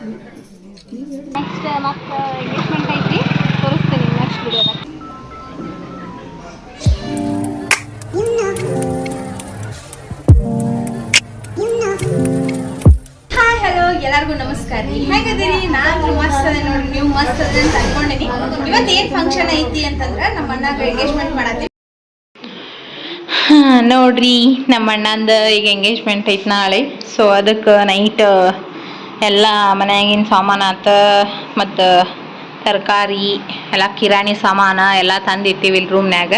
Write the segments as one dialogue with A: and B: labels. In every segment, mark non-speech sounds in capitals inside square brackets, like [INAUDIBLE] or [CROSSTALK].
A: Next ಮತ್ತೆ engagement ಐತಿ. ತೋರಿಸ್ತೀನಿ ನೆಕ್ಸ್ಟ್ ವಿಡಿಯೋದಾಗ ಹಾಯ್ ಹಲೋ ಎಲ್ಲರಿಗೂ ನಮಸ್ಕಾರ. ರೀ ಹೇಗದಿರಿ ನಾನು ಮಸ್ತ್ ಅದೇ ನೋಡ್ರಿ ನೀವು ಮಸ್ತ್ ಅದೇ ಅಂತ ಅನ್ಕೊಂಡಿನಿ ಇವತ್ತು ಏನ್ ಫಂಕ್ಷನ್ ಐತಿ ಅಂತಂದ್ರ ನಮ್ಮ ಅಣ್ಣಾಗ ಎಂಗೇಜ್ಮೆಂಟ್ ಮಾಡತ್ತೀವಿ.
B: ನೋಡ್ರಿ ನಮ್ಮ ಅಣ್ಣಂದು ಈಗ ಎಂಗೇಜ್ಮೆಂಟ್ ಐತಿ ನಾಳೆ. ಸೊ ಅದಕ್ಕೆ ನೈಟ್ ಎಲ್ಲ ಮನೆಯಾಗಿನ ಸಾಮಾನು ಆತ, ಮತ್ತು ತರಕಾರಿ, ಎಲ್ಲ ಕಿರಾಣಿ ಸಾಮಾನು ಎಲ್ಲ ತಂದಿಟ್ಟಿವಿ ಇಲ್ಲಿ ರೂಮ್ನ್ಯಾಗ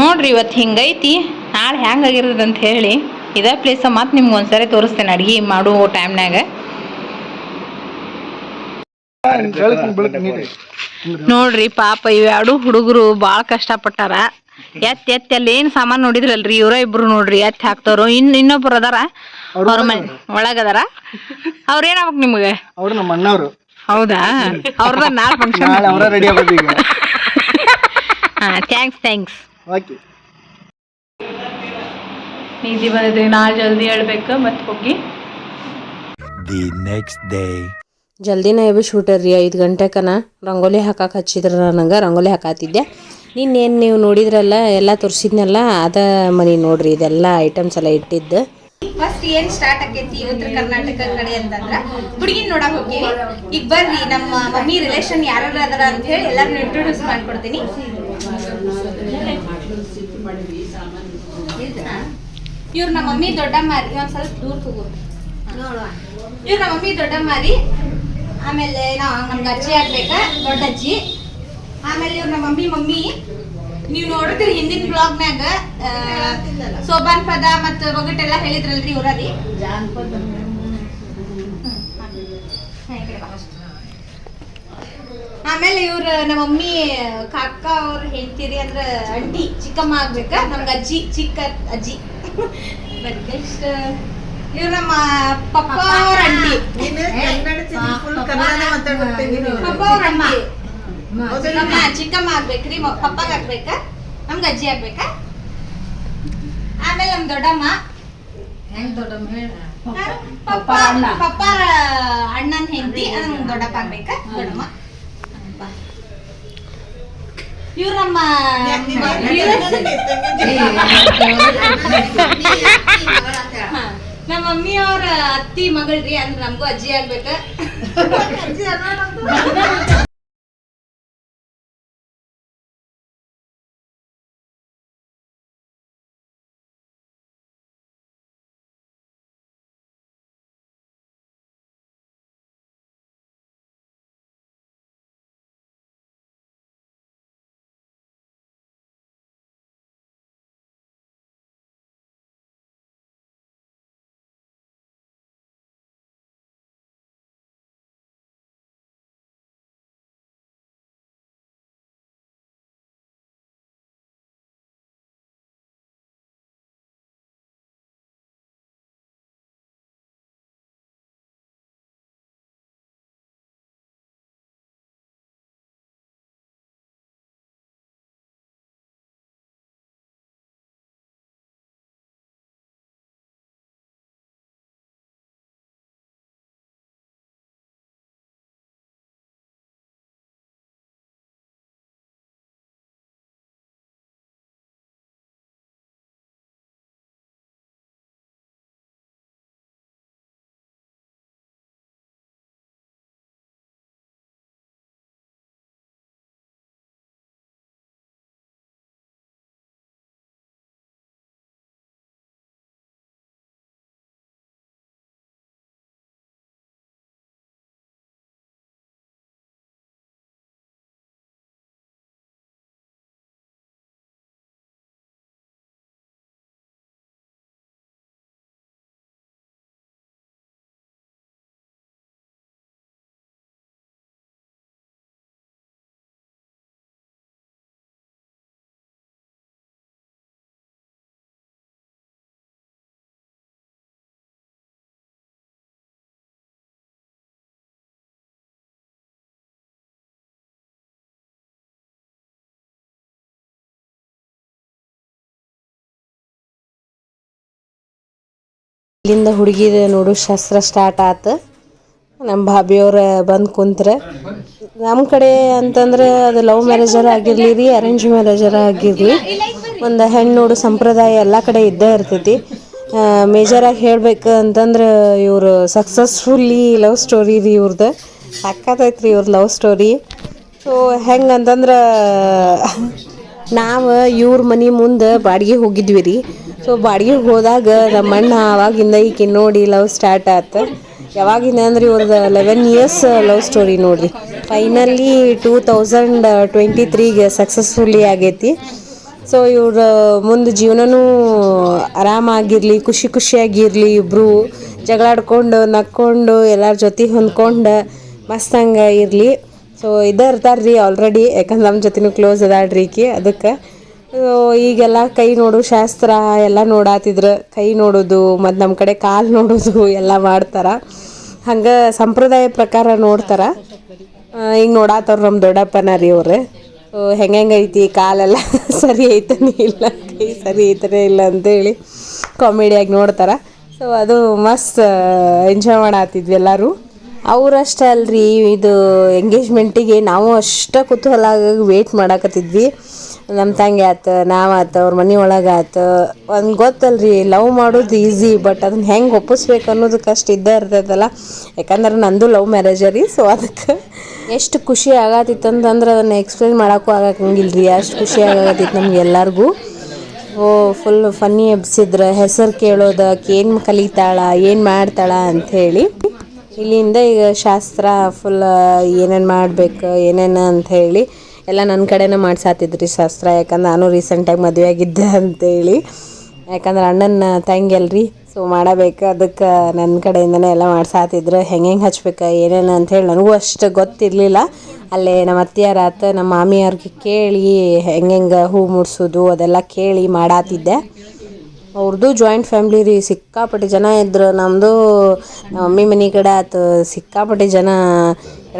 B: ನೋಡ್ರಿ ಇವತ್ತು ಹಿಂಗೈತಿ, ನಾಳೆ ಹೆಂಗಾಗಿರ್ತದೆ ಅಂತ ಹೇಳಿ, ಇದೇ ಪ್ಲೇಸ ಮತ್ತೆ ನಿಮ್ಗೆ ಒಂದ್ಸರಿ ತೋರಿಸ್ತೇನೆ ಅಡುಗೆ ಮಾಡುವ ಟೈಮ್ನಾಗ ನೋಡ್ರಿ ಪಾಪ ಇವೆರಡು ಹುಡುಗರು ಭಾಳ ಕಷ್ಟಪಟ್ಟಾರ. ಎತ್ ಎತ್ ಅಲ್ಲಿ ಏನ್ ಸಾಮಾನ್ ನೋಡಿದ್ರಲ್ರಿ ಇವ್ರ ಇಬ್ರು ನೋಡ್ರಿ ಎತ್ ಹಾಕ್ತವ್ರು. ಇನ್ ಇನ್ನೊಬ್ರು ಅದಾರ ಅವ್ರ ಮನೆ ಒಳಗದಾರ ಅವ್ರ ಏನಾಗ್ಬೇಕು ನಿಮ್ಗೆ?
C: ಅವ್ರು ನಮ್ಮ ಅಣ್ಣವ್ರು.
B: ಹೌದಾ? ಅವ್ರದ ನಾಳೆ ಫಂಕ್ಷನ್
C: ಅವರ ರೆಡಿ ಆಗೋದು
B: ಹಾ ಥ್ಯಾಂಕ್ಸ್ ಥ್ಯಾಂಕ್ಸ್
C: ಓಕೆ
B: ನಿಧಿ ಬಂದಿದ್ರಿ ನಾಳೆ ಜಲ್ದಿ ಹೇಳ್ಬೇಕು ಮತ್ತೆ ಹೋಗಿ.
D: The next day.
E: ಜಲ್ದಿನ ಎಬ್ಬಿಸ್ಬಿಟ್ಟಾರ್ರಿ ಐದು ಗಂಟೆಕನ ರಂಗೋಲಿ ಹಾಕಕ್ಕೆ ಹಚ್ಚಿದ್ರೆ ನನಗೆ, ರಂಗೋಲಿ ಹಾಕತ್ತಿದ್ದೆ ನಿನ್ನೇನು ನೀವು ನೋಡಿದ್ರಲ್ಲ, ಎಲ್ಲ ತೋರಿಸಿದ್ನಲ್ಲ, ಅದ ಮನೆ ನೋಡ್ರಿ, ಇದೆಲ್ಲ ಐಟಮ್ಸ್ ಎಲ್ಲ ಇಟ್ಟಿದ್ದು.
A: ಫಸ್ಟ್ ಏನ್ ಸ್ಟಾರ್ಟ್ ಆಕೈತಿ ಉತ್ತರ ಕರ್ನಾಟಕ ಕಡೆ ಅಂತಂದ್ರ, ಹುಡುಗಿನ ನೋಡಕ್ ಹೋಗ್ತೀವಿ. ಈಗ ಬರ್ರಿ, ನಮ್ಮ ಮಮ್ಮಿ ರಿಲೇಷನ್ ಯಾರು ಅದರ ಅಂತ ಹೇಳಿ ಎಲ್ಲಾರನ್ನ ಇಂಟ್ರೊಡ್ಯೂಸ್ ಮಾಡ್ಕೊಡ್ತೀನಿ. ಇವ್ರ ನಮ್ಮ ಮಮ್ಮಿ ದೊಡ್ಡಮ್ಮಾರಿ ಒಂದ್ ಸ್ವಲ್ಪ ದೂರ ತಗೋ ಇವ್ರ ನಮ್ಮ ಮಮ್ಮಿ ದೊಡ್ಡಮ್ಮಾರಿ ಆಮೇಲೆ ನಾ ನಮ್ಗೆ ಅಜ್ಜಿ ಆಗ್ಬೇಕಾ, ದೊಡ್ಡ ಅಜ್ಜಿ. ಆಮೇಲೆ ಇವ್ರು ನಮ್ಮ ಮಮ್ಮಿ ಮಮ್ಮಿ. ನೀವು ನೋಡಿದ್ರಿ ಹಿಂದಿನ ಬ್ಲಾಗ್ನ್ಯಾಗ ಸೋಬಾನ್ ಪದ ಮತ್ತು ಒಗಟೆಲ್ಲ ಹೇಳಿದ್ರಲ್ರಿ ಇವ್ರ ರೀ ಆಮೇಲೆ ಇವ್ರ ನಮ್ಮ ಮಮ್ಮಿ, ಕಾಕ ಅವ್ರ ಹೇಳ್ತೀರಿ ಅಂದ್ರ ಅಂಟಿ ಚಿಕ್ಕಮ್ಮ ಆಗ್ಬೇಕ, ನಮ್ಗೆ ಅಜ್ಜಿ, ಚಿಕ್ಕ ಅಜ್ಜಿ. [LAUGHS] ನೆಕ್ಸ್ಟ್ ಇವ್ರ ನಮ್ಮ ಪಪ್ಪ ಅವ್ರ ಅಂಟಿ ಪಪ್ಪ ಅವ್ರ ಅಂಟಿ ನಮ್ಮ ಚಿಕ್ಕಮ್ಮ ಆಗ್ಬೇಕ್ರಿ ಮ- ಪಪ್ಪಗ್ ಆಗ್ಬೇಕ. ನಮ್ಗ ಅಜ್ಜಿ ಆಗ್ಬೇಕ? ಆಮೇಲೆ ನಮ್ ದೊಡ್ಡಮ್ಮ. ಹೆಂಗ್ ಪಪ್ಪ. ಪಪ್ಪ ಅಣ್ಣನ ಹೆಂಡತಿ. ಅದು ನಮ್ ದೊಡ್ಡಪ್ಪ ಆಗ್ಬೇಕ? ದೊಡ್ಡಮ್ಮ. ಇವ್ರು ನಮ್ಮ. [LAUGHS] ನಮ್ಮ ಮಮ್ಮಿ ಅವ್ರ ಅತ್ತಿ ಮಗಳ್ರಿ ಅಂದ್ರೆ ನಮಗೂ ಅಜ್ಜಿ ಆಗ್ಬೇಕ.
E: ಇಲ್ಲಿಂದ ಹುಡುಗಿದ ನೋಡು, ಶಾಸ್ತ್ರ ಸ್ಟಾರ್ಟ್ ಆತು. ನಮ್ಮ ಭಾಬಿಯವ್ರ ಬಂದು ಕುಂತ್ರೆ. ನಮ್ಮ ಕಡೆ ಅಂತಂದ್ರೆ ಅದು ಲವ್ ಮ್ಯಾರೇಜರ್ ಆಗಿರಲಿ ರೀ ಅರೇಂಜ್ ಮ್ಯಾರೇಜರ ಆಗಿರಲಿ. ಒಂದು ಹೆಣ್ಣು ನೋಡು, ಸಂಪ್ರದಾಯ ಎಲ್ಲ ಕಡೆ ಇದ್ದೇ ಇರ್ತೈತಿ. ಮೇಜರಾಗಿ ಹೇಳ್ಬೇಕು ಅಂತಂದ್ರೆ ಇವರು ಸಕ್ಸಸ್ಫುಲ್ಲಿ ಲವ್ ಸ್ಟೋರಿ ರೀ ಇವ್ರದ್ದು ಸಾಕಾತೈತೆ ರೀ ಇವ್ರ ಲವ್ ಸ್ಟೋರಿ ಸೊ ಹೆಂಗಂತಂದ್ರೆ ನಾವು ಇವ್ರ ಮನೆ ಮುಂದೆ ಬಾಡಿಗೆ ಹೋಗಿದ್ವಿ ರೀ. ಸೊ ಬಾಡಿಗೆ ಹೋದಾಗ ನಮ್ಮ ಅಣ್ಣ ಆವಾಗಿಂದ ಈಕೆ ನೋಡಿ ಲವ್ ಸ್ಟಾರ್ಟ್ ಆಯ್ತು ಯಾವಾಗಿಂದ ಅಂದ್ರೆ ಇವ್ರದ್ದು ಲೆವೆನ್ ಇಯರ್ಸ್ ಲವ್ ಸ್ಟೋರಿ ನೋಡಿರಿ. ಫೈನಲಿ ಟೂ ತೌಸಂಡ್ ಟ್ವೆಂಟಿ ತ್ರೀಗೆ ಸಕ್ಸಸ್ಫುಲಿ ಆಗೈತಿ. ಸೊ ಇವ್ರ ಮುಂದೆ ಜೀವನನೂ ಆರಾಮಾಗಿರಲಿ ಖುಷಿ ಖುಷಿಯಾಗಿರಲಿ ಇಬ್ಬರು ಜಗಳಾಡ್ಕೊಂಡು, ನಕ್ಕೊಂಡು, ಎಲ್ಲರ ಜೊತೆ ಹೊಂದ್ಕೊಂಡು ಮಸ್ತಂಗೆ ಇರಲಿ. ಸೊ ಇದೇ ರೀ ಆಲ್ರೆಡಿ ಯಾಕಂದ್ರೆ ನಮ್ಮ ಜೊತೆನೂ ಕ್ಲೋಸ್ ಅದಾಳ್ರಿ ಈಕಿ, ಅದಕ್ಕೆ. ಈಗೆಲ್ಲ ಕೈ ನೋಡು, ಶಾಸ್ತ್ರ ಎಲ್ಲ ನೋಡಾತಿದ್ರು. ಕೈ ನೋಡೋದು, ಮತ್ತು ನಮ್ಮ ಕಡೆ ಕಾಲು ನೋಡೋದು, ಎಲ್ಲ ಮಾಡ್ತಾರೆ. ಹಂಗೆ ಸಂಪ್ರದಾಯ ಪ್ರಕಾರ ನೋಡ್ತಾರೆ. ಈಗ ನೋಡಾತವ್ರು ನಮ್ಮ ದೊಡ್ಡಪ್ಪನ ರೀ ಅವ್ರು ಹೆಂಗೆ ಐತಿ, ಕಾಲೆಲ್ಲ [LAUGHS] ಸರಿ ಐತನೇ ಇಲ್ಲ, ಕೈ ಸರಿ ಐತನೇ ಇಲ್ಲ ಅಂತೇಳಿ ಕಾಮಿಡಿಯಾಗಿ ನೋಡ್ತಾರೆ. ಸೊ ಅದು ಮಸ್ತ್ ಎಂಜಾಯ್ ಮಾಡಾತಿದ್ವಿ ಎಲ್ಲರೂ. ಅವರಷ್ಟೇ ಅಲ್ರಿ, ಇದು ಎಂಗೇಜ್ಮೆಂಟಿಗೆ ನಾವು ಅಷ್ಟ ಕುತೂಹಲ ವೇಟ್ ಮಾಡಾಕತ್ತಿದ್ವಿ. ನಮ್ಮ ತಂಗಿ ಆತು, ನಾವು ಆತು, ಅವ್ರ ಮನೆ ಒಳಗೆ ಆತು. ಒಂದು ಗೊತ್ತಲ್ರಿ ಲವ್ ಮಾಡೋದು ಈಸಿ ಬಟ್ ಅದನ್ನ ಹೆಂಗೆ ಒಪ್ಪಿಸ್ಬೇಕು ಅನ್ನೋದಕ್ಕೆ ಅಷ್ಟು ಇದ್ದೇ ಇರ್ತೈತಲ್ಲ. ಯಾಕಂದ್ರೆ ನಂದು ಲವ್ ಮ್ಯಾರೇಜ ರೀ ಸೊ ಅದಕ್ಕೆ ಎಷ್ಟು ಖುಷಿ ಆಗತ್ತಿತ್ತು ಅಂತಂದ್ರೆ ಅದನ್ನು ಎಕ್ಸ್ಪ್ಲೇನ್ ಮಾಡೋಕ್ಕೂ ಆಗಂಗಿಲ್ಲ ರೀ ಅಷ್ಟು ಖುಷಿ ಆಗತ್ತಿತ್ತು ನಮ್ಗೆ ಎಲ್ಲರಿಗೂ. ಓ ಫುಲ್ ಫನ್ನಿ ಎಬ್ಸಿದ್ರೆ, ಹೆಸರು ಕೇಳೋದಕ್ಕೆ ಏನು ಕಲಿತಾಳ, ಏನು ಮಾಡ್ತಾಳ ಅಂಥೇಳಿ ಇಲ್ಲಿಂದ ಈಗ ಶಾಸ್ತ್ರ ಫುಲ್ ಏನೇನು ಮಾಡ್ಬೇಕು, ಏನೇನು ಅಂತ ಹೇಳಿ ಎಲ್ಲ ನನ್ನ ಕಡೆನೇ ಮಾಡ್ಸಾತಿದ್ರಿ ಶಾಸ್ತ್ರ. ಯಾಕಂದ್ರೆ ನಾನು ರೀಸೆಂಟಾಗಿ ಮದುವೆ ಆಗಿದ್ದೆ [LAUGHS] ಅಂತೇಳಿ ಯಾಕಂದ್ರೆ ಅಣ್ಣನ ತಂಗಿ ಅಲ್ರಿ ಸೊ ಮಾಡಬೇಕು. ಅದಕ್ಕೆ ನನ್ನ ಕಡೆಯಿಂದನೇ ಎಲ್ಲ ಮಾಡ್ಸಾತಿದ್ರು ಹೆಂಗೆ ಹೆಂಗೆ ಹಚ್ಬೇಕು, ಏನೇನು ಅಂಥೇಳಿ ನನಗೂ ಅಷ್ಟು ಗೊತ್ತಿರಲಿಲ್ಲ. ಅಲ್ಲೇ ನಮ್ಮ ಅತ್ತಿಯಾರ ಆತ, ನಮ್ಮ ಮಾಮಿಯವ್ರಿಗೆ ಕೇಳಿ ಹೆಂಗೆ ಹೂ ಮುಡ್ಸೋದು ಅದೆಲ್ಲ ಕೇಳಿ ಮಾಡಾತಿದ್ದೆ. ಅವ್ರದ್ದು ಜಾಯಿಂಟ್ ಫ್ಯಾಮ್ಲಿ ರೀ, ಸಿಕ್ಕಾಪಟ್ಟೆ ಜನ ಇದ್ರು ನಮ್ಮದು ನಮ್ಮ ಮಮ್ಮಿ ಮನೆ ಕಡೆ ಆತು, ಸಿಕ್ಕಾಪಟ್ಟೆ ಜನ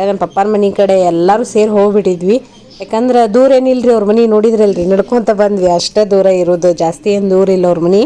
E: ನಮ್ಮ ಪಪ್ಪನ ಮನೆ ಕಡೆ ಎಲ್ಲರೂ ಸೇರಿ ಹೋಗ್ಬಿಟ್ಟಿದ್ವಿ. ಯಾಕಂದ್ರೆ ದೂರ ಏನಿಲ್ಲ ರೀ ಅವ್ರ ಮನೆ ನೋಡಿದ್ರಲ್ರಿ, ನಡ್ಕೊತ ಬಂದ್ವಿ. ಅಷ್ಟೇ ದೂರ ಇರೋದು, ಜಾಸ್ತಿ ಏನು ದೂರ ಇಲ್ಲ ಅವ್ರ ಮನೆ.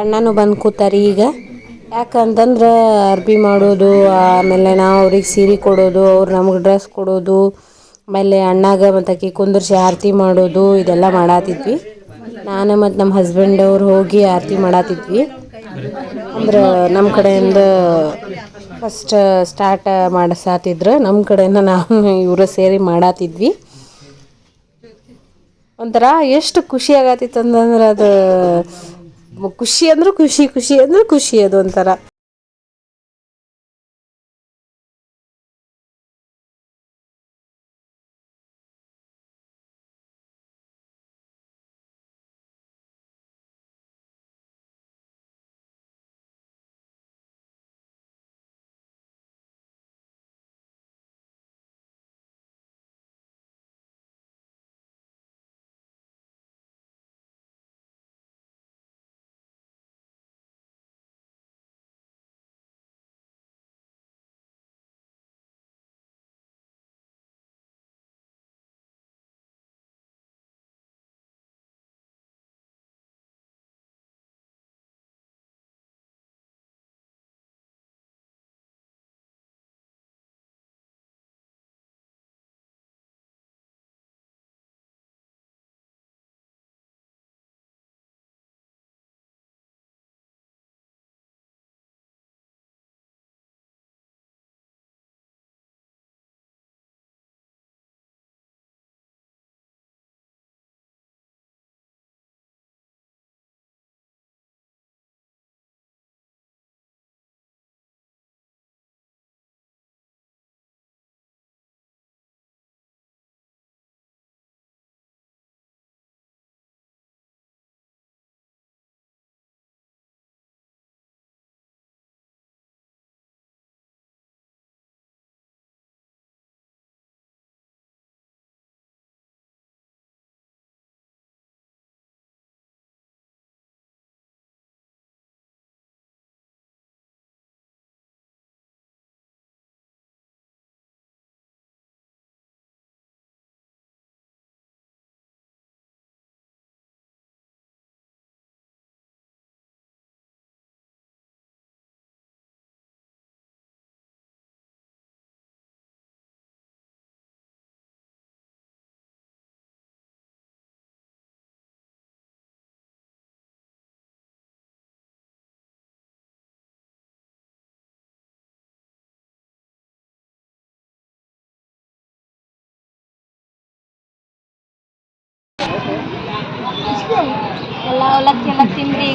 E: ಅಣ್ಣನೂ ಬಂದು ಕೂತಾರೆ ಈಗ. ಯಾಕಂತಂದ್ರೆ ಅರ್ಬಿ ಮಾಡೋದು, ಆಮೇಲೆ ನಾವು ಅವ್ರಿಗೆ ಸೀರೆ ಕೊಡೋದು, ಅವ್ರು ನಮಗೆ ಡ್ರೆಸ್ ಕೊಡೋದು, ಆಮೇಲೆ ಅಣ್ಣಾಗ ಮತ್ತು ಆಕಿ ಕುಂದರ್ಸಿ ಆರತಿ ಮಾಡೋದು, ಇದೆಲ್ಲ ಮಾಡಾತಿದ್ವಿ. ನಾನು ಮತ್ತು ನಮ್ಮ ಹಸ್ಬೆಂಡ್ ಅವ್ರು ಹೋಗಿ ಆರತಿ ಮಾಡಾತಿದ್ವಿ. ಅಂದ್ರೆ ನಮ್ಮ ಕಡೆಯಿಂದ ಫಸ್ಟ್ ಸ್ಟಾರ್ಟ್ ಮಾಡಿಸಾತಿದ್ರು ನಮ್ಮ ಕಡೆಯಿಂದ ನಾವು ಇವರು ಸೇರಿ ಮಾಡಾತಿದ್ವಿ. ಒಂಥರ ಎಷ್ಟು ಖುಷಿ ಆಗತ್ತಿತ್ತು ಅಂತಂದ್ರೆ ಅದು ಖುಷಿ ಅಂದ್ರೆ ಖುಷಿ ಖುಷಿ ಅಂದ್ರೆ ಖುಷಿ ಅದು ಒಂಥರ.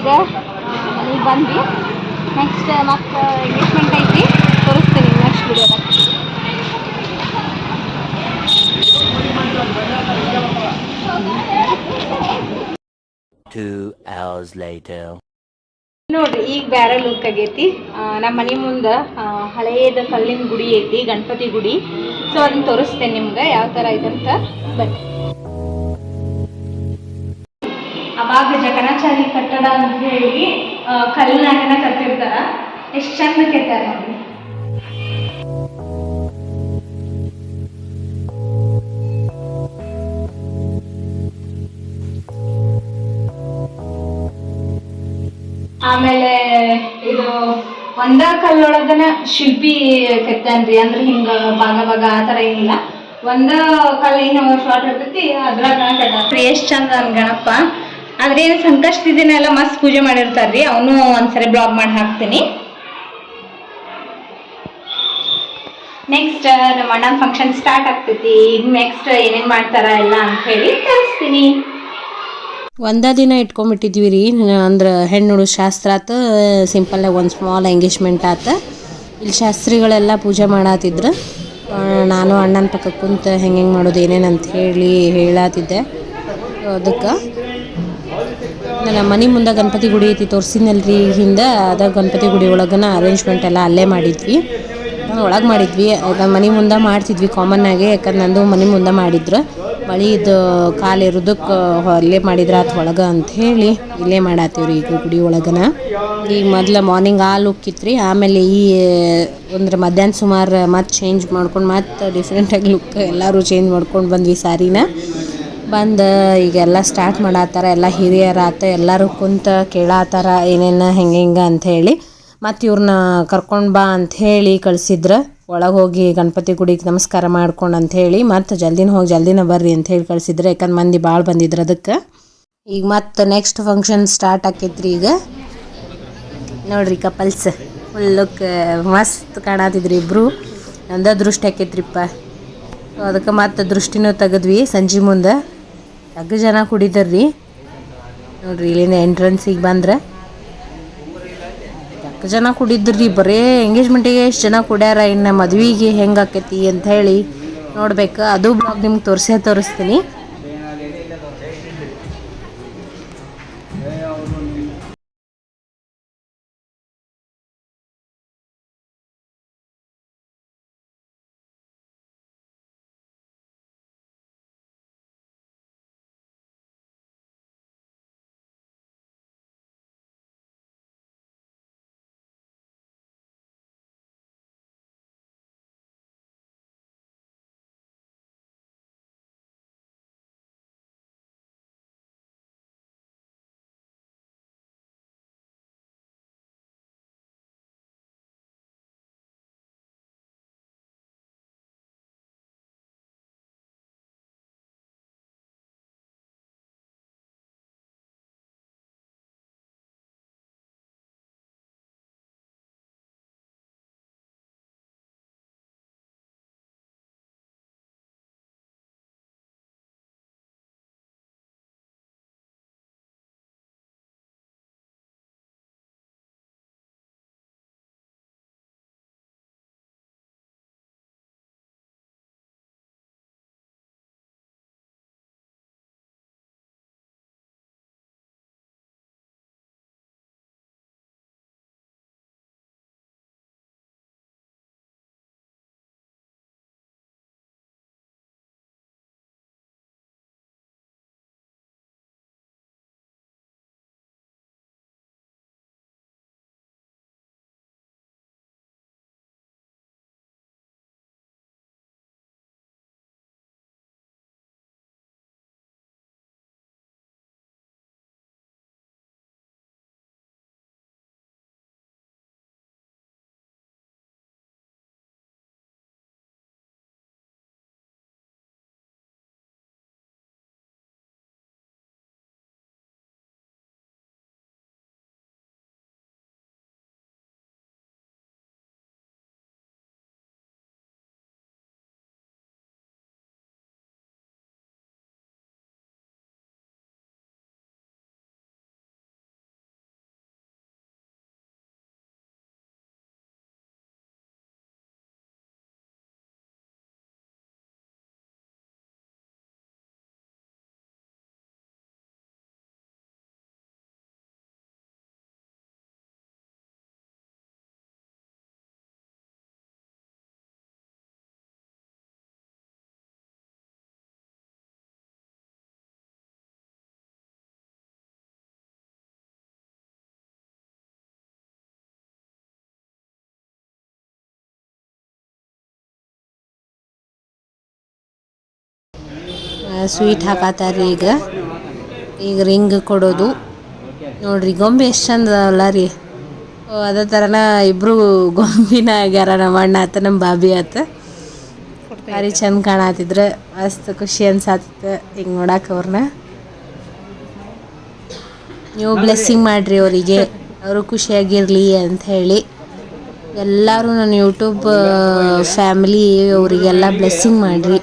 F: ತಿಂದ್ರಿ ಈಗ ಬಂದು ನೆಕ್ಸ್ಟ್ ಮತ್ತೆ ಎಂಗೇಜ್ಮೆಂಟ್ ಐತಿ. ತೋರಿಸ್ತೀನಿ ನೆಕ್ಸ್ಟ್ ವಿಡಿಯೋದಾಗ
A: ನೋಡ್ರಿ ಈಗ ಬೇರೆ ಲುಕ್ ಆಗೈತಿ. ನಮ್ಮ ಮನೆ ಮುಂದೆ ಹಳೆಯದ ಕಲ್ಲಿನ ಗುಡಿ ಐತಿ ಗಣಪತಿ ಗುಡಿ. ಸೊ ಅದನ್ನ ತೋರಿಸ್ತೇನೆ ನಿಮ್ಗೆ ಯಾವ ಥರ ಐತಂತ. ಬನ್ನಿ. ಅವಾಗ ಜಗನಾಚಾರಿ ಕಟ್ಟಡ ಅಂತ ಹೇಳಿ ಆ, ಕಲ್ಲಿನಾಗನ ಕಟ್ಟಿರ್ತಾರ. ಎಷ್ಟು ಚಂದ ಕೆತ್ತಾರ ನೋಡಿ. ಆಮೇಲೆ ಇದು ಒಂದ ಕಲ್ಲೊಳಗನ ಶಿಲ್ಪಿ ಕೆತ್ತನ್ರಿ ಅಂದ್ರೆ ಹಿಂಗ ಭಾಗ ಭಾಗ ಆತರ ಏನಿಲ್ಲ. ಒಂದ ಕಲ್ಲು ಏನು ಶಾರ್ಟ್ ಇರ್ತೈತಿ ಅದ್ರಾಗ ಕಟ್ಟ ಎಷ್ಟ್ ಚಂದ ಅನ್ ಗಣಪ ಆದ್ರೆ ಏನು ಸಂಕಷ್ಟ ದಿನ ಮಸ್ತ್ ಪೂಜೆ ಮಾಡಿರ್ತಾರ್ರಿ ಅವನು ಒಂದ್ಸರಿ ಬ್ಲಾಗ್ ಮಾಡಿ ಹಾಕ್ತೀನಿ. ನೆಕ್ಸ್ಟ್ ನಮ್ಮ ಅಣ್ಣನ ಫಂಕ್ಷನ್ ಸ್ಟಾರ್ಟ್ ಆಗ್ತೈತಿ. ಈಗ ನೆಕ್ಸ್ಟ್ ಏನೇನ್ ಮಾಡ್ತಾರ ಎಲ್ಲ ಅಂತ ಹೇಳಿ ತೋರಿಸ್ತೀನಿ.
E: ಒಂದ ದಿನ ಇಟ್ಕೊಂಡ್ಬಿಟ್ಟಿದ್ವಿ ರೀ ಅಂದ್ರೆ ಹೆಣ್ಣು ಶಾಸ್ತ್ರ ಆತು ಸಿಂಪಲ್ಲಾಗಿ ಒಂದು ಸ್ಮಾಲ್ ಎಂಗೇಜ್ಮೆಂಟ್ ಆತ. ಇಲ್ಲಿ ಶಾಸ್ತ್ರಿಗಳೆಲ್ಲ ಪೂಜೆ ಮಾಡತ್ತಿದ್ರು ನಾನು ಅಣ್ಣನ ಪಕ್ಕ ಕುಂತು ಹೆಂಗೆ ಹೆಂಗೆ ಮಾಡೋದು ಏನೇನು ಅಂತ ಹೇಳಿ ಹೇಳತ್ತಿದ್ದೆ ಅದಕ್ಕೆ ನನ್ನ ಮನೆ ಮುಂದೆ ಗಣಪತಿ ಗುಡಿ ಐತಿ, ತೋರಿಸಿದ್ನಲ್ರಿ ಹಿಂದೆ, ಅದ ಗಣಪತಿ ಗುಡಿ ಒಳಗನ ಅರೇಂಜ್ಮೆಂಟ್ ಎಲ್ಲ ಅಲ್ಲೇ ಮಾಡಿದ್ವಿ. ಒಳಗೆ ಮಾಡಿದ್ವಿ. ನಮ್ಮ ಮನೆ ಮುಂದೆ ಮಾಡ್ತಿದ್ವಿ ಕಾಮನ್ ಆಗಿ ಯಾಕಂದ್ರೆ ನಂದು ಮನೆ ಮುಂದೆ ಮಾಡಿದ್ರು. ಮಳಿದು ಕಾಲು ಇರೋದಕ್ಕೆ ಅಲ್ಲೇ ಮಾಡಿದ್ರ ಆತ್ ಒಳಗೆ ಅಂತ ಹೇಳಿ ಇಲ್ಲೇ ರೀ ಈಗ ಗುಡಿ ಒಳಗನ. ಈಗ ಮೊದ್ಲು ಮಾರ್ನಿಂಗ್ ಆ ಲುಕ್ ಇತ್ತು ರೀ ಆಮೇಲೆ ಈ ಅಂದ್ರೆ ಮಧ್ಯಾಹ್ನ ಸುಮಾರು ಮತ್ತೆ ಚೇಂಜ್ ಮಾಡ್ಕೊಂಡು ಮತ್ತೆ ಡಿಫ್ರೆಂಟಾಗಿ ಲುಕ್ ಎಲ್ಲರೂ ಚೇಂಜ್ ಮಾಡ್ಕೊಂಡು ಬಂದ್ವಿ ಸಾರಿನ. ಬಂದು ಈಗೆಲ್ಲ ಸ್ಟಾರ್ಟ್ ಮಾಡತ್ತಾರ ಎಲ್ಲ ಹಿರಿಯರ ಆತ, ಎಲ್ಲರೂ ಕುಂತ ಕೇಳಾತಾರ, ಏನೇನು ಹೆಂಗೆ ಹಿಂಗೆ ಅಂತ ಹೇಳಿ. ಮತ್ತು ಇವ್ರನ್ನ ಕರ್ಕೊಂಡು ಬಾ ಅಂತ ಹೇಳಿ ಕಳ್ಸಿದ್ರು. ಒಳಗೆ ಹೋಗಿ ಗಣಪತಿ ಗುಡಿಗೆ ನಮಸ್ಕಾರ ಮಾಡ್ಕೊಂಡು ಅಂಥೇಳಿ ಮತ್ತು ಜಲ್ದಿನ ಹೋಗಿ ಜಲ್ದಿನ ಬರ್ರಿ ಅಂತ ಹೇಳಿ ಕಳ್ಸಿದ್ರು. ಯಾಕಂದ್ರೆ ಮಂದಿ ಭಾಳ ಬಂದಿದ್ರು ಅದಕ್ಕೆ. ಈಗ ಮತ್ತೆ ನೆಕ್ಸ್ಟ್ ಫಂಕ್ಷನ್ ಸ್ಟಾರ್ಟ್ ಆಕೈತ್ರಿ ಈಗ. ನೋಡ್ರಿ ಕಪಲ್ಸ್ ಫುಲ್ಲುಕ್ ಮಸ್ತ್ ಕಾಣತಿದ್ರಿ ಇಬ್ಬರು ನಂದ ದೃಷ್ಟಿ ಆಕೈತ್ರಿಪ್ಪ. ಅದಕ್ಕೆ ಮತ್ತೆ ದೃಷ್ಟಿನೂ ತೆಗೆದ್ವಿ ಸಂಜೆ ಮುಂದೆ. ಜಗ್ಗ ಜನ ಕುಡಿದರ್ರಿ ನೋಡ್ರಿ ಇಲ್ಲಿನ ಎಂಟ್ರೆನ್ಸಿಗೆ ಬಂದ್ರೆ. ಜಗ್ಗ ಜನ ಕುಡಿದ್ರಿ, ಬರೇ ಎಂಗೇಜ್ಮೆಂಟಿಗೆ ಎಷ್ಟು ಜನ ಕುಡ್ಯಾರ, ಇನ್ನು ಮದುವೆಗೆ ಹೆಂಗೆ ಆಕೈತಿ ಅಂತ ಹೇಳಿ ನೋಡ್ಬೇಕು. ಅದು ಬ್ಲಾಗ್ ನಿಮ್ಗೆ ತೋರಿಸೇ ತೋರಿಸ್ತೀನಿ. ಸ್ವೀಟ್ ಹಾಕತ್ತಾರ್ರಿ ಈಗ. ಈಗ ರಿಂಗ್ ಕೊಡೋದು. ನೋಡ್ರಿ, ಗೊಂಬೆ ಎಷ್ಟು ಚಂದ ಅಲ್ಲ ರೀ. ಅದೇ ಥರನ ಇಬ್ಬರು ಗೊಂಬಿನ ಆಗ್ಯಾರ ನಮ್ಮ ಅಣ್ಣ ಆತ, ನಮ್ಮ ಬಾಬಿ ಆತ. ಭಾರಿ ಚಂದ ಕಾಣತಿದ್ರ. ಮಸ್ತ್ ಖುಷಿ ಅನ್ಸಾತಿತ್ತು ಹಿಂಗೆ ನೋಡಕ್ಕೆ ಅವ್ರನ್ನ ನೀವು ಬ್ಲೆಸ್ಸಿಂಗ್ ಮಾಡಿರಿ ಅವರಿಗೆ. ಅವರು ಖುಷಿಯಾಗಿರಲಿ ಅಂತ ಹೇಳಿ. ಎಲ್ಲರೂ ನನ್ನ ಯೂಟ್ಯೂಬ್ ಫ್ಯಾಮಿಲಿ ಅವರಿಗೆಲ್ಲ ಬ್ಲೆಸ್ಸಿಂಗ್ ಮಾಡಿರಿ.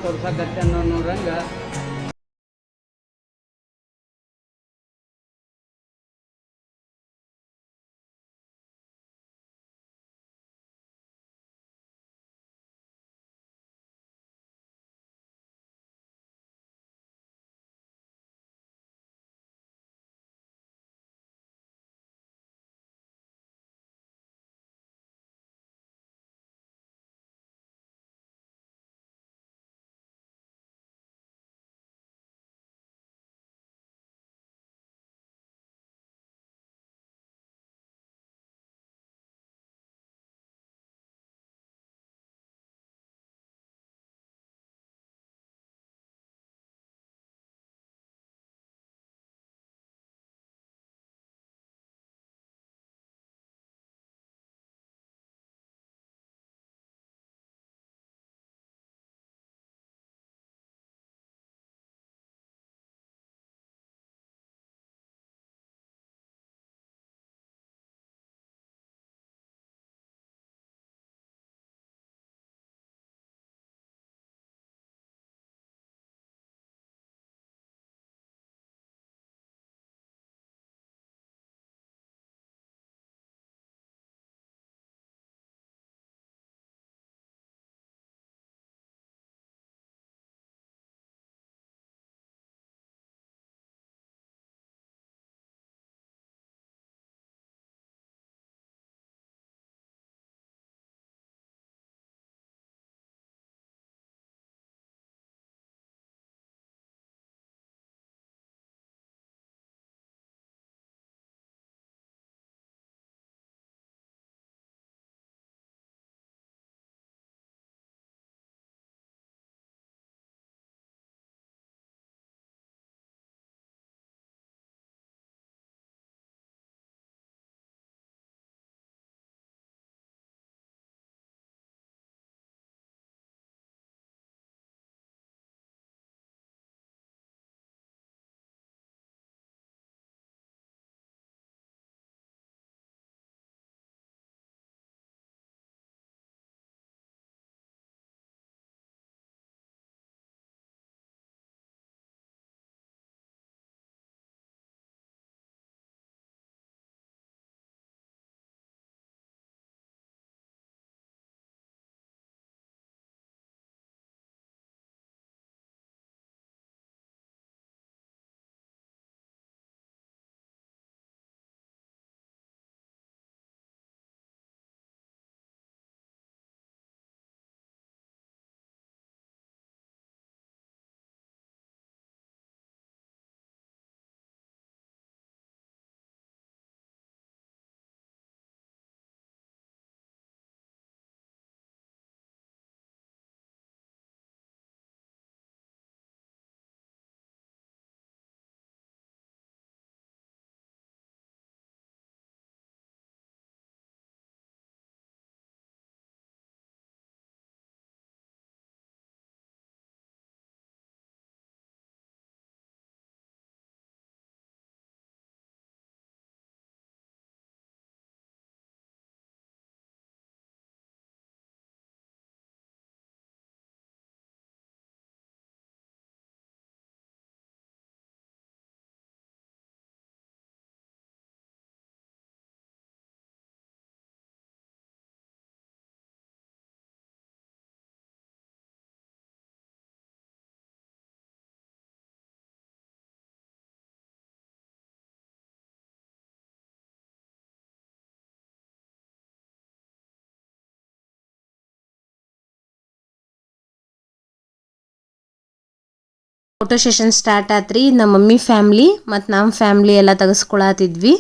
E: ಫೋಟೋ ಸೆಷನ್ ಸ್ಟಾರ್ಟ್ ಆತ್ರಿ. ನಮ್ಮ ಮಮ್ಮಿ ಫ್ಯಾಮ್ಲಿ ಮತ್ತು ನಮ್ಮ ಫ್ಯಾಮ್ಲಿ ಎಲ್ಲ ತೆಗೆಸ್ಕೊಳತಿದ್ವಿ.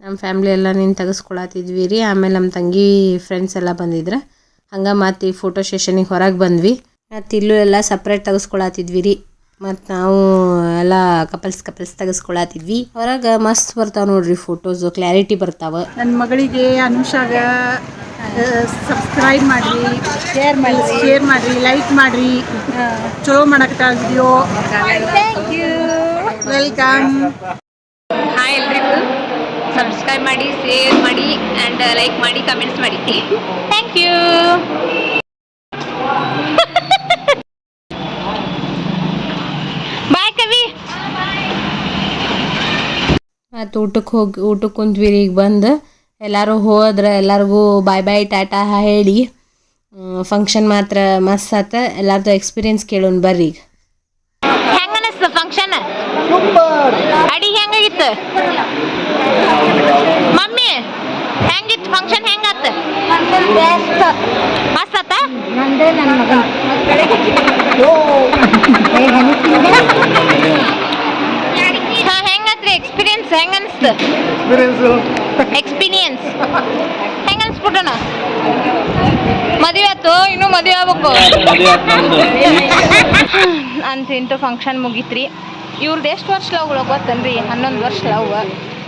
E: ನಮ್ಮ ಫ್ಯಾಮ್ಲಿ ಎಲ್ಲ ನೀನು ತೆಗೆಸ್ಕೊಳತಿದ್ವಿ ರೀ. ಆಮೇಲೆ ನಮ್ಮ ತಂಗಿ ಫ್ರೆಂಡ್ಸ್ ಎಲ್ಲ ಬಂದಿದ್ರೆ. ಹಂಗೆ ಮತ್ತು ಈ ಫೋಟೋ ಸೆಷನಿಗೆ ಹೊರಗೆ ಬಂದ್ವಿ. ಮತ್ತು ಇಲ್ಲೂ ಎಲ್ಲ ಸಪ್ರೇಟ್ ತೆಗೆಸ್ಕೊಳತಿದ್ವಿ ರೀ. ಮತ್ತು ನಾವು ಎಲ್ಲ ಕಪಲ್ಸ್ ಕಪಲ್ಸ್ ತೆಗೆಸ್ಕೊಳತಿದ್ವಿ. ಹೊರಗೆ ಮಸ್ತ್ ಬರ್ತಾವ ನೋಡ್ರಿ ಫೋಟೋಸು ಕ್ಲಾರಿಟಿ ಬರ್ತಾವ.
G: ನನ್ನ ಮಗಳಿಗೆ ಅನುಷಾಗ ಸಬ್ಸ್ಕ್ರೈಬ್ ಮಾಡ್ರಿ ಶೇರ್ ಮಾಡಿ ಶೇರ್ ಮಾಡ್ರಿ ಲೈಕ್ ಮಾಡ್ರಿ. ಚಲೋ ಮಾಡಕ್ ವಿಡಿಯೋ ವೆಲ್ಕಮ್
A: ಹಾಯ್ ಎಲ್ರಿಗೂ. ಸಬ್ಸ್ಕ್ರೈಬ್ ಮಾಡಿ ಶೇರ್ ಮಾಡಿ ಆ್ಯಂಡ್ ಲೈಕ್ ಮಾಡಿ ಕಮೆಂಟ್ಸ್ ಮಾಡಿ ಥ್ಯಾಂಕ್ ಯು
E: ಮತ್ತು ಊಟಕ್ಕೆ ಹೋಗಿ ಊಟಕ್ಕೆ ಕುಂತ್ವಿ ರೀ ಈಗ ಬಂದು. ಎಲ್ಲರೂ ಹೋದ್ರೆ ಎಲ್ಲರಿಗೂ ಬಾಯ್ ಬಾಯ್ ಟಾಟಾ ಹೇಳಿ. ಫಂಕ್ಷನ್ ಮಾತ್ರ ಮಸ್ತ್ ಆತ. ಎಲ್ಲಾರ್ದು ಎಕ್ಸ್ಪೀರಿಯನ್ಸ್ ಕೇಳೋಣ ಬರ್ರಿ ಈಗ.
A: ಹೆಂಗ ಅನಿಸ್ತು ಫಂಕ್ಷನ್ ಅಡಿಗೆ ಹೆಂಗಾಗಿತ್ತು? ಮಮ್ಮಿ ಹೆಂಗಿತ್ತು ಫಂಕ್ಷನ್ ಹೆಂಗಾತ ಮಸ್ತ್ ಆತ [LAUGHS] ಹಾ ಹೆಂಗತ್ರಿ ಎಕ್ಸ್ಪೀರಿಯನ್ಸ್ ಹೆಂಗ ಅನಿಸ್ತು ಎಕ್ಸ್ಪೀರಿಯನ್ಸ್ ಹೆಂಗ ಅನ್ಸ್ಬಿಟ್ಟಣ ಮದುವೆ ಆತು ಇನ್ನೂ ಮದುವೆ ಆಗ್ಬೇಕು. [LAUGHS] ಅಂತ ಇಂಟು ಫಂಕ್ಷನ್ ಮುಗೀತ್ರಿ. ಇವ್ರದ್ದು ಎಷ್ಟು ವರ್ಷ ಲವ್ಗಳು ಗೊತ್ತನ್ರಿ? ಹನ್ನೊಂದು ವರ್ಷ ಲವ್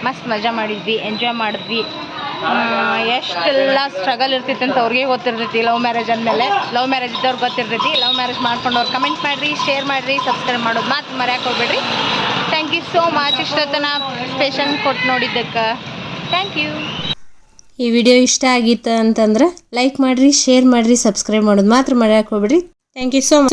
A: ಮಸ್ತ್ ಮಜಾ ಮಾಡಿದ್ವಿ ಎಂಜಾಯ್ ಮಾಡಿದ್ವಿ. ಎಷ್ಟೆಲ್ಲ ಸ್ಟ್ರಗಲ್ ಇರ್ತೈತೆ ಅಂತ ಅವ್ರಿಗೆ ಗೊತ್ತಿರ್ತೈತಿ ಲವ್ ಮ್ಯಾರೇಜ್ ಅಂದಮೇಲೆ. ಲವ್ ಮ್ಯಾರೇಜ್ ಇದ್ದವ್ರಿಗೆ ಗೊತ್ತಿರ್ತೈತಿ ಲವ್ ಮ್ಯಾರೇಜ್ ಮಾಡ್ಕೊಂಡವ್ರು ಕಮೆಂಟ್ ಮಾಡಿರಿ ಶೇರ್ ಮಾಡಿರಿ ಸಬ್ಸ್ಕ್ರೈಬ್ ಮಾಡೋದು ಮಾತು ಮರ್ಯಾಕೆ ಹೋಗ್ಬೇಡ್ರಿ. ಯು ಸೋ ಮಚ್ ಇಷ್ಟೊತ್ತನ ಸ್ಪೆಷಲ್ ಕೊಟ್ಟು ನೋಡಿದ್ದಕ್ಕೆ. ಥ್ಯಾಂಕ್ ಯು
E: ಈ ವಿಡಿಯೋ ಇಷ್ಟ ಆಗಿತ್ತು ಅಂತಂದ್ರೆ ಲೈಕ್ ಮಾಡಿರಿ ಶೇರ್ ಮಾಡಿರಿ ಸಬ್ಸ್ಕ್ರೈಬ್ ಮಾಡೋದು ಮಾತ್ರ ಮರೆಯಕ್ಕೆ ಹೋಗ್ಬಿಡ್ರಿ. Thank you so much